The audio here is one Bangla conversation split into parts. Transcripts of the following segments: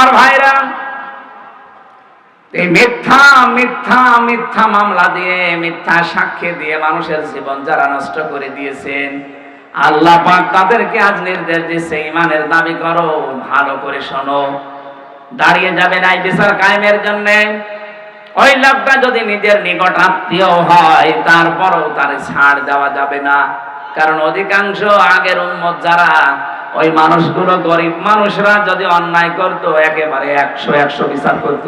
আমার ভাইরা, এই মিথ্যা মিথ্যা মিথ্যা মামলা দিয়ে, মিথ্যা সাক্ষী দিয়ে মানুষের জীবন যারা নষ্ট করে দিয়েছেন, আল্লাহ পাক তাদেরকে আজ নির্দেশ দিচ্ছে ইমানের দাবি করো, ভালো করে শোনো। দাঁড়িয়ে যাবে নাই বিচার কায়েমের জন্য। ওই লোকটা যদি নিজের নিকট আত্মীয় হয়, তারপরও তার ছাড় দেওয়া যাবে না। কারণ অধিকাংশ আগের উন্মত যারা ওই মানুষগুলো গরিব মানুষরা যদি অন্যায় করত, একেবারে একশো একশো বিচার করত।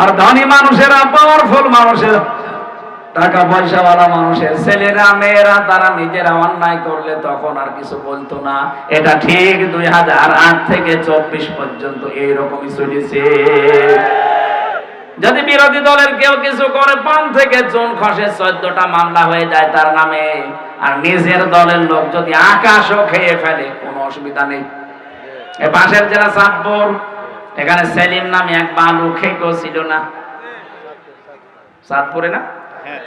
আর ধনী মানুষেরা পাওয়ারফুল মানুষের টাকা পয়সাওয়ালা মানুষের ছেলেরা, মেয়েরা, তারা নিজেরা অন্যায় করলে তখন আর কিছু বলতো না। এটা ঠিক দুই হাজার আট থেকে চব্বিশ পর্যন্ত এইরকমই চলেছে। যদি বিরোধী দলের কেউ কিছু করে পান থেকে চুন খসে চোদ্দটা মামলা হয়ে যায় তার নামে। আর নিজের দলের লোক যদি আকাশও খেয়ে ফেলে কোনো অসুবিধা নেই। পাশের জেলা চাঁদপুর এখানে সেলিম নামে এক বালু খেকো ছিল না। চাঁদপুরে না? হ্যাঁ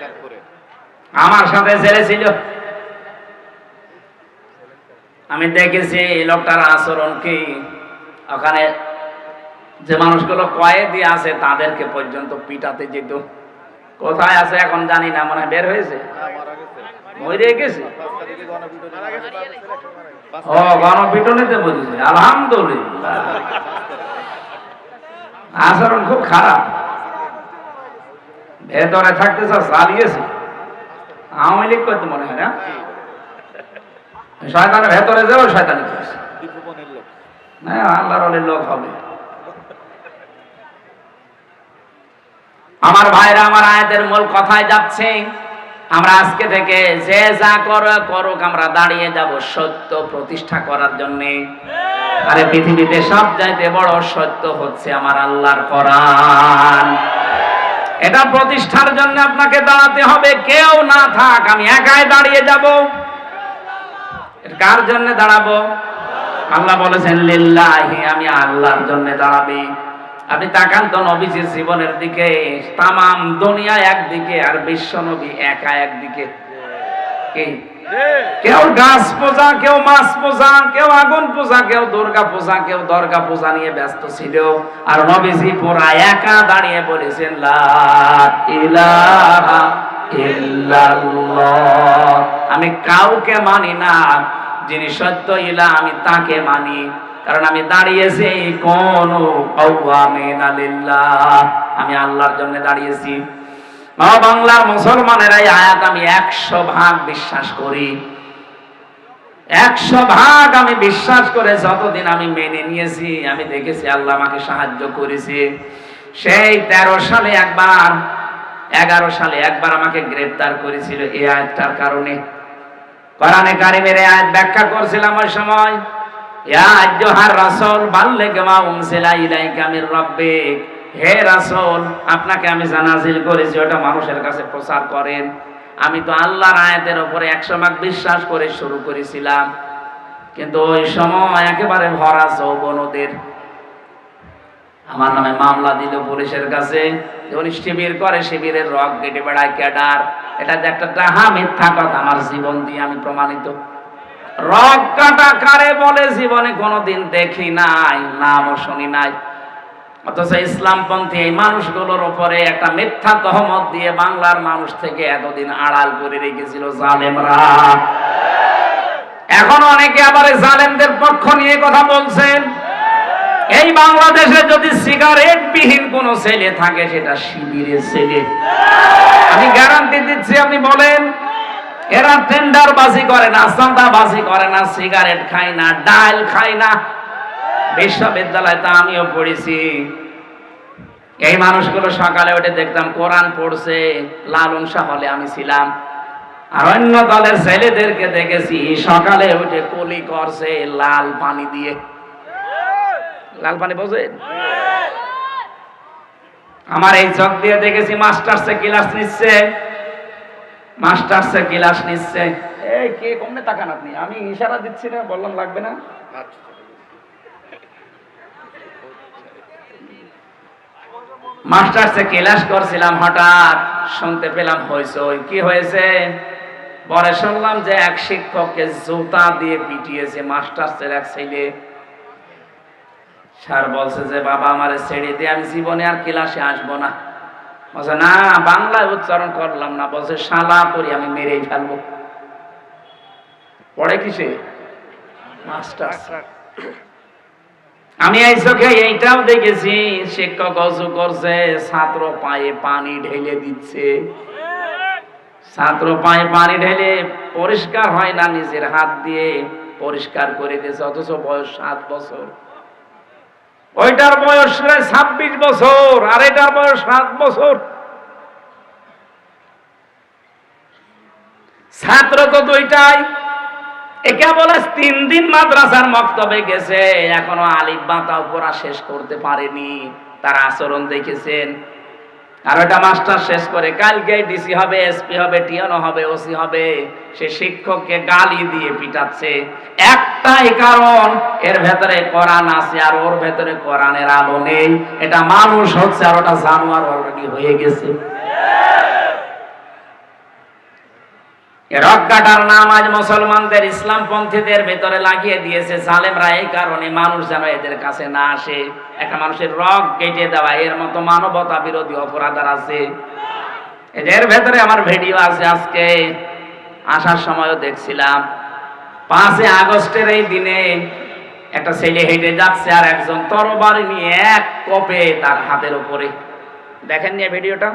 আমার সাথে ছেলে ছিল। আমি দেখেছি এই লোকটার আচরণ কি? ওখানে যে মানুষগুলো কয়েদি আছে তাদেরকে পর্যন্ত পিটাতে যেত। কোথায় আছে এখন জানি না মনে হয় বের হয়েছে? হ্যাঁ মারা গেছে? ও গণপিটুনিতে বুঝেছে আলহামদুলিল্লাহ। আচরণ খুব খারাপ। ভেতরে থাকতে চালিয়েছে। আওয়ামী লীগ করতে মনে হয় না? শয়তানের ভেতরে যাও শয়তানি করেছে। না আল্লাহর অলির লোক হবে। আমার ভাইরা আমার আয়াতের মূল কথায় যাচ্ছে, আমরা আজকে থেকে যে যা করো করুক আমরা দাঁড়িয়ে যাব সত্য প্রতিষ্ঠা করার জন্য। আরে পৃথিবীতে সব চাইতে বড় সত্য হচ্ছে আমার আল্লাহর কোরআন। এটা প্রতিষ্ঠার জন্য আপনাকে দাঁড়াতে হবে, কেউ না থাক, আমি একাই দাঁড়িয়ে যাব। কার জন্য দাঁড়াবো? আল্লাহ বলেছেন, লিল্লাহি, আমি আল্লাহর জন্য দাঁড়াবি। আপনি তাকান তো নবীজির জীবনের দিকে, তামাম দুনিয়া একদিকে আর বিশ্ব নবী একা একদিকে। কেউ গাছ পূজা, কেউ মাছ পূজা, কেউ আগুন পূজা, কেউ দুর্গা পূজা, কেউ দর্গা পূজা নিয়ে ব্যস্ত ছিল। আর নবীজি পুরা একা দাঁড়িয়ে বলেছেন আমি কাউকে মানি না, যিনি সত্য ইলা আমি তাকে মানি। কারণ আমি দাঁড়িয়েছি কোন আমি আল্লাহর জন্য দাঁড়িয়েছি। বাংলার মুসলমানেরা এই আয়াত আমি একশো ভাগ বিশ্বাস করি। একশো ভাগ আমি বিশ্বাস করে যতদিন আমি মেনে নিয়েছি, আমি দেখেছি আল্লাহ আমাকে সাহায্য করেছে। সেই তেরো সালে একবার, এগারো সালে একবার আমাকে গ্রেফতার করেছিল এই আয়াতটার কারণে। কারিমের আয়াত ব্যাখ্যা করছিলাম ওই সময়। আপনাকে আমি জানাজিল করেছি, ওটা মানুষের কাছে প্রচার করেন। আমি তো আল্লাহর আয়াতের উপরে একশো ভাগ বিশ্বাস করে শুরু করেছিলাম। কিন্তু ওই সময় একেবারে ভরা যৌবনদের আমার নামে মামলা দিল পুলিশের কাছে। উনি শিবির করে, শিবিরের রক কেটে বেড়ায় ক্যাডার এটা যে একটা টাহা মিথ্যা কথা, আমার জীবন দিয়ে আমি প্রমাণিত। রক কাটা কারে বলে, জীবনে কোনোদিন দেখি নাই, নামও শুনি নাই। অথচ ইসলামপন্থী এই মানুষগুলোর উপরে একটা মিথ্যা তহমত দিয়ে বাংলার মানুষ থেকে এতদিন আড়াল করে রেখেছিল জালেমরা। এখন অনেকে আবার জালেমদের পক্ষ নিয়ে কথা বলছেন। এই বাংলাদেশে যদি সিগারেট বিহীন কোন ছেলে থাকে, সেটা শিবিরের ছেলে। আমি গ্যারান্টি দিচ্ছি, আপনি বলেন এরা টেন্ডার বাজি করে না চাঁদা বাজি করে না, সিগারেট খায় না, ডাল খায় না। বিশ্ববিদ্যালয়ে তা আমিও পড়েছি। এই মানুষগুলো সকালে উঠে দেখতাম কোরআন পড়ছে, লালন শাহ হলে আমি ছিলাম। আর অন্য দলের ছেলেদেরকে দেখেছি, সকালে উঠে কলি করছে লাল পানি দিয়ে। লাল পানি বোঝেন? আমার এই চোখ দিয়ে দেখেছি মাস্টার্সে ক্লাস নিচ্ছে। মাস্টার্সে ক্লাস নিচ্ছে। এই কে কমনে তাকান আপনি। আমি ইশারা দিচ্ছি না বললাম লাগবে না। মাস্টার্সে ক্লাস করছিলাম হঠাৎ শুনতে পেলাম হয়েছে কি হয়েছে? পরে শুনলাম যে এক শিক্ষককে জুতা দিয়ে পিটিয়েছে মাস্টার্সের এক ছেলে। স্যার বলছে যে বাবা আমারে ছেড়ে দিয়ে আমি জীবনে আর ক্লাসে আসব না। বলছে, না, বাংলায় উচ্চারণ করলাম না। বলছে, শালা করি, আমি মেরেই ফেলব। পড়ে কিসে? মাস্টার আমি এই চোখে এইটাও দেখেছি, শিক্ষক অজু করছে, ছাত্র পায়ে পানি ঢেলে দিচ্ছে। ছাত্র পায়ে পানি ঢেলে পরিষ্কার হয় না নিজের হাত দিয়ে, পরিষ্কার করে দিয়েছে, অথচ বয়স সাত বছর। ওইটার বয়স ছাব্বিশ বছর, আর এটার বয়স সাত বছর। ছাত্র তো দুইটাই। একে বলে তিন দিন মাদ্রাসার মক্তবে গেছে, এখনও আলিফ বাতাও পড়া শেষ করতে পারেনি। তার আচরণ দেখেছেন। আর ওটা মাস্টার শেষ করে, কালকে ডিসি হবে এসপি হবে টিএনও হবে ওসি হবে। সে শিক্ষককে গালি দিয়ে পিটাচ্ছে। একটাই কারণ, এর ভেতরে কোরআন আছে আর ওর ভেতরে কোরআনের আলো নেই। এটা মানুষ হচ্ছে আর ওটা জানোয়ার অলরেডি হয়ে গেছে। রক কাটার নাম আজ মুসলমানদের ইসলাম পন্থীদের ভেতরে লাগিয়ে দিয়েছে জালেমরা এই কারণে মানুষ যেন এদের কাছে না আসে। একটা মানুষের রক কেটে দেওয়া, এর মতো মানবতা বিরোধী অপরাধ আছে। এদের ভেতরে আমার ভিডিও আছে আজকে, আসার সময়ও দেখছিলাম। পাঁচই আগস্টের এই দিনে একটা ছেলে হেঁটে যাচ্ছে আর একজন তরবারি নিয়ে এক কপে তার হাতের উপরে। দেখেন নিয়ে ভিডিওটা?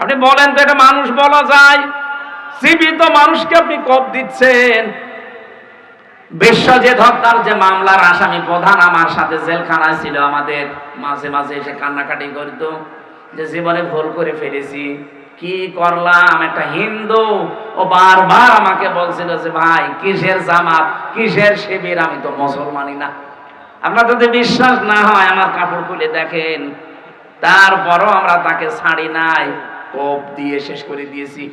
আপনি বলেন তো, এটা মানুষ বলা যায়। জীবিত মানুষকে আপনি কপ দিচ্ছেন? বিশ্বজিৎ হত্যার যে মামলার আসামি প্রধান আমার সাথে জেলখানায় ছিল, আমাদের মাঝে মাঝে এসে কান্নাকাটি করতো যে জীবনে ভুল করে ফেলেছি। কি করলাম? একটা হিন্দু ও বারবার আমাকে বলছিল যে, ভাই, কিসের জামাত? কিসের শিবির? আমি তো মুসলমানই না। আপনার যদি বিশ্বাস না হয়, আমার কাপড় খুলে দেখেন, তারপরও আমরা তাকে ছাড়ি নাই, কোপ দিয়ে শেষ করে দিয়েছি।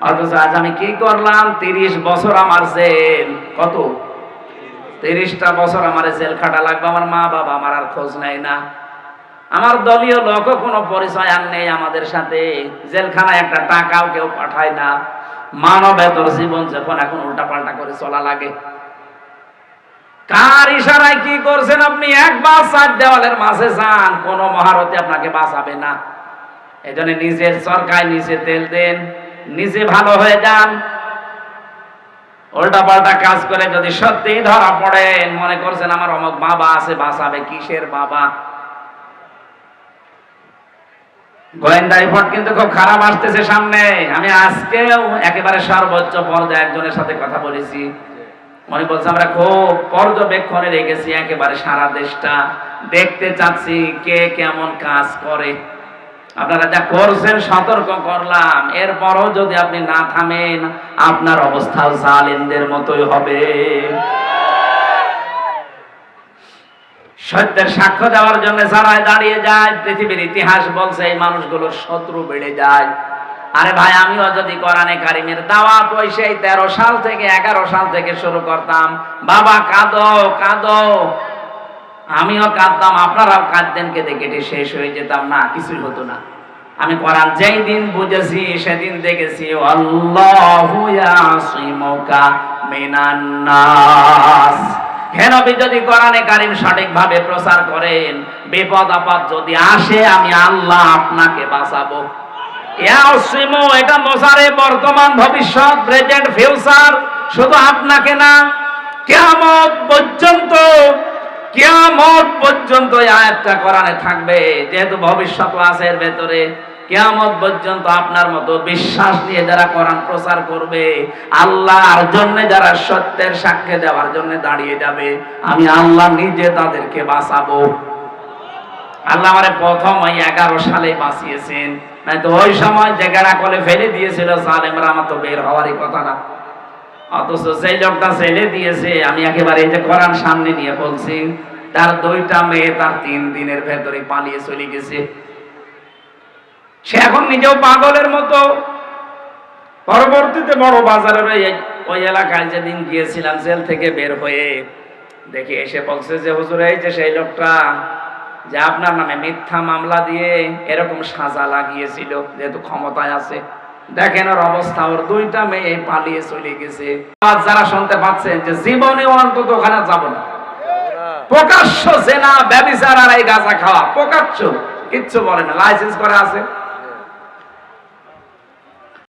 অথচ আজ আমি কি করলাম? তিরিশ বছর আমার জেল। কত? তিরিশটা বছর আমার জেল খাটা লাগবে। আমার মা বাবা আমার আর খোঁজ নেয় না। আমার দলীয় লোকও কোনো পরিচয় আর নেই আমাদের সাথে। জেলখানায় একটা টাকাও কেউ পাঠায় না। মানবেতর জীবন যখন এখন উল্টা পাল্টা করে চলা লাগে। কার ইশারায় কি করছেন আপনি? একবার চার দেওয়ালের মাঝে যান। কোন মহারথী আপনাকে বাঁচাবে না। এই জন্য নিজের সরকায় নিজে তেল দেন। নিজে ভালো হয়ে যান। উল্টা পাল্টা কাজ করে যদি সত্যিই ধরা পড়েন, মনে করছেন আমার অমক বাবা আছে, বাঁচাবে কিসের বাবা? কিন্তু খুব খারাপ আসতেছে সামনে। আমি আজকেও একেবারে সর্বোচ্চ পর্যায়ে একজনের সাথে কথা বলেছি। মনে বলছে, আমরা খুব পর্যবেক্ষণে রেখেছি একেবারে সারা দেশটা। দেখতে চাচ্ছি কে কেমন কাজ করে। আপনারা যা করছেন সতর্ক করলাম। এরপরও যদি আপনি না থামেন, আপনার অবস্থাও জালিমদের মতোই হবে। সত্যের সাক্ষ্য দেওয়ার জন্য যারাই দাঁড়িয়ে যায়, পৃথিবীর ইতিহাস বলছে এই মানুষগুলোর শত্রু বেড়ে যায়। আরে ভাই, আমিও যদি কোরআনে কারিমের দাওয়াত ওই সেই তেরো সাল থেকে, এগারো সাল থেকে শুরু করতাম। বাবা, কাঁদো কাঁদো। আমিও কাঁদতাম, আপনারাও কাঁদতেন, কেঁদে কেটে শেষ হয়ে যেতাম। না, কিছুই হতো না। আমি কোরআন যেই দিন বুঝেছি, সেদিন দেখেছি যদি কোরআনে কারিম সঠিকভাবে প্রচার করেন, বিপদ আপদ যদি আসে, আমি আল্লাহ আপনাকে বাঁচাবো। এটা মোসারে বর্তমান ভবিষ্যৎ প্রেজেন্ট ফিউচার শুধু আপনাকে না কেমন পর্যন্ত কিয়ামত পর্যন্ত আয়াতটা কোরআনে থাকবে, যেহেতু ভবিষ্যৎ আছে এর ভেতরে। কিয়ামত পর্যন্ত আপনার মতো বিশ্বাস নিয়ে যারা কোরআন প্রচার করবে, আল্লাহর জন্য যারা সত্যের সাক্ষ্য দেওয়ার জন্য দাঁড়িয়ে যাবে, আমি আল্লাহ নিজে তাদেরকে বাঁচাবো। আল্লাহ আমারে প্রথম ওই এগারো সালে বাঁচিয়েছেন। নাই তো ওই সময় যে গেরা কলে ফেলে দিয়েছিল সালেমরা আমার তো বের হওয়ারই কথা না। অথচ সেই লোকটা ছেলে দিয়েছে। আমি একেবারে এই যে কোরআন সামনে নিয়ে বলছি, তার দুইটা মেয়ে তার তিন দিনের ভেতরে পালিয়ে চলে গেছে। সে এখন নিজেও পাগলের মতো। পরবর্তীতে বড় বাজারের ওই এলাকায় যেদিন গিয়েছিলাম জেল থেকে বের হয়ে, দেখে এসে বলছে যে, হুজুর, এই যে সেই লোকটা যে আপনার নামে মিথ্যা মামলা দিয়ে এরকম সাজা লাগিয়েছিল, যেহেতু ক্ষমতায় আছে। দেখেন ওর অবস্থা, ওর দুইটা মেয়ে পালিয়ে চলে গেছে। আজ যারা শুনতে পাচ্ছেন যে জীবনে অন্তত ওখানে যাব না। প্রকাশ্য জেনা ব্যবিচার আর এই গাঁজা খাওয়া, প্রকাশ্য, কিচ্ছু বলে না লাইসেন্স করে আছে।